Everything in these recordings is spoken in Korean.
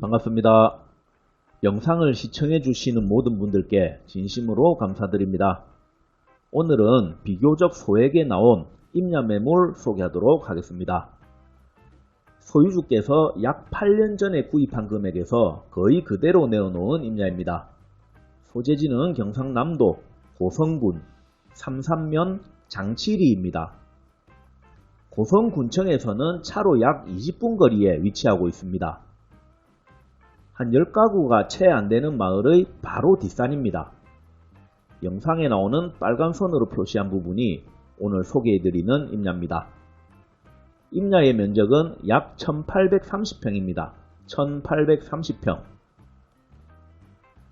반갑습니다. 영상을 시청해 주시는 모든 분들께 진심으로 감사드립니다. 오늘은 비교적 소액에 나온 임야 매물 소개하도록 하겠습니다. 소유주께서 약 8년 전에 구입한 금액에서 거의 그대로 내어놓은 임야입니다. 소재지는 경상남도 고성군 삼산면 장치리입니다. 고성군청에서는 차로 약 20분 거리에 위치하고 있습니다. 한 10가구가 채 안되는 마을의 바로 뒷산입니다. 영상에 나오는 빨간 선으로 표시한 부분이 오늘 소개해드리는 임야입니다. 임야의 면적은 약 1830평입니다. 1830평.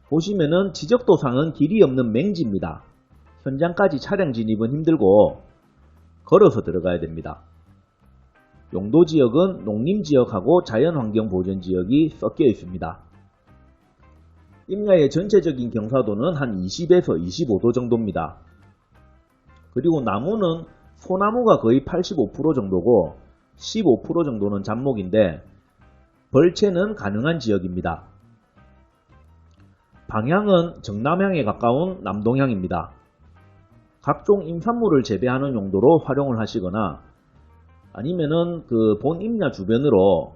보시면은 지적도상은 길이 없는 맹지입니다. 현장까지 차량 진입은 힘들고 걸어서 들어가야 됩니다. 용도 지역은 농림 지역하고 자연환경 보전 지역이 섞여 있습니다. 임야의 전체적인 경사도는 한 20에서 25도 정도입니다. 그리고 나무는 소나무가 거의 85% 정도고 15% 정도는 잡목인데 벌채는 가능한 지역입니다. 방향은 정남향에 가까운 남동향입니다. 각종 임산물을 재배하는 용도로 활용을 하시거나 아니면은 그 본 임야 주변으로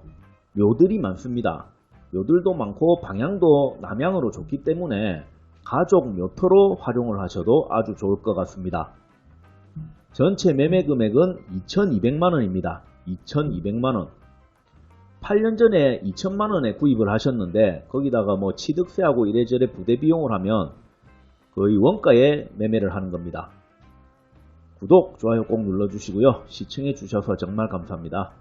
묘들이 많습니다. 묘들도 많고 방향도 남향으로 좋기 때문에 가족 묘터로 활용을 하셔도 아주 좋을 것 같습니다. 전체 매매 금액은 2,200만원입니다. 2,200만원. 8년 전에 2천만원에 구입을 하셨는데 거기다가 뭐 취득세하고 이래저래 부대 비용을 하면 거의 원가에 매매를 하는 겁니다. 구독, 좋아요 꼭 눌러주시고요. 시청해 주셔서 정말 감사합니다.